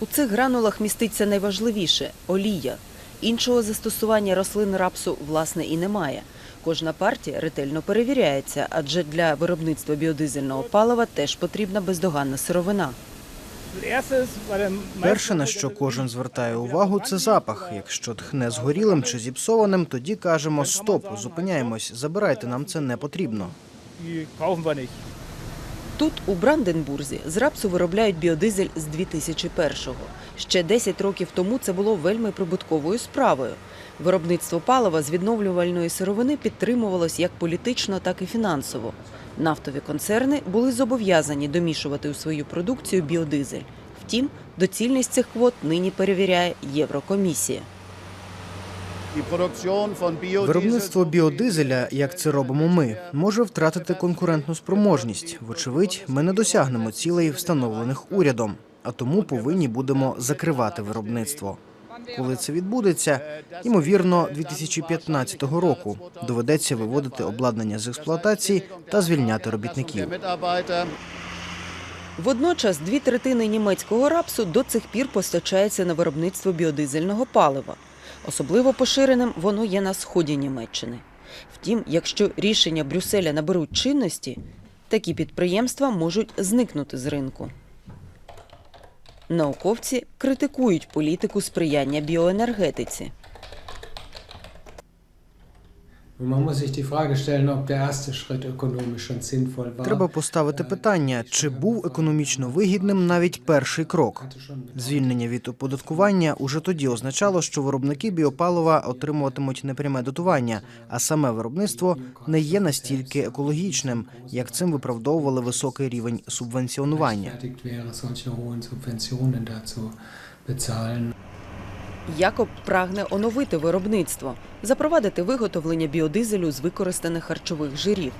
У цих гранулах міститься найважливіше олія. Іншого застосування рослин рапсу власне і немає. Кожна партія ретельно перевіряється, адже для виробництва біодизельного палива теж потрібна бездоганна сировина. Перше, на що кожен звертає увагу, це запах. Якщо тхне згорілим чи зіпсованим, тоді кажемо стоп, зупиняємось, забирайте, нам це не потрібно. Тут, у Бранденбурзі, з рапсу виробляють біодизель з 2001-го. Ще 10 років тому це було вельми прибутковою справою. Виробництво палива з відновлювальної сировини підтримувалось як політично, так і фінансово. Нафтові концерни були зобов'язані домішувати у свою продукцію біодизель. Втім, доцільність цих квот нині перевіряє Єврокомісія. Виробництво біодизеля, як це робимо ми, може втратити конкурентну спроможність. Вочевидь, ми не досягнемо цілей, встановлених урядом, а тому повинні будемо закривати виробництво. Коли це відбудеться, ймовірно, 2015 року доведеться виводити обладнання з експлуатації та звільняти робітників. Водночас дві третини німецького рапсу до цих пір постачається на виробництво біодизельного палива. Особливо поширеним воно є на сході Німеччини. Втім, якщо рішення Брюсселя наберуть чинності, такі підприємства можуть зникнути з ринку. Науковці критикують політику сприяння біоенергетиці. Треба поставити питання, чи був економічно вигідним навіть перший крок. Звільнення від оподаткування уже тоді означало, що виробники біопалива отримуватимуть непряме дотування, а саме виробництво не є настільки екологічним, як цим виправдовували високий рівень субвенціонування. Якоб прагне оновити виробництво, запровадити виготовлення біодизелю з використаних харчових жирів.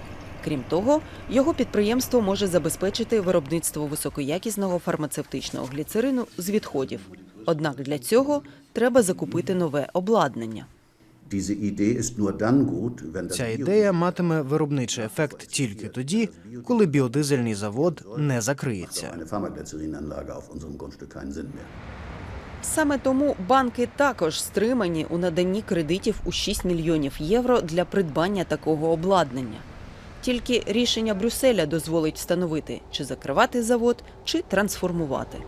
Крім того, його підприємство може забезпечити виробництво високоякісного фармацевтичного гліцерину з відходів. Однак для цього треба закупити нове обладнання. Ця ідея матиме виробничий ефект тільки тоді, коли біодизельний завод не закриється. Саме тому банки також стримані у наданні кредитів у 6 мільйонів євро для придбання такого обладнання. Тільки рішення Брюсселя дозволить встановити, чи закривати завод, чи трансформувати.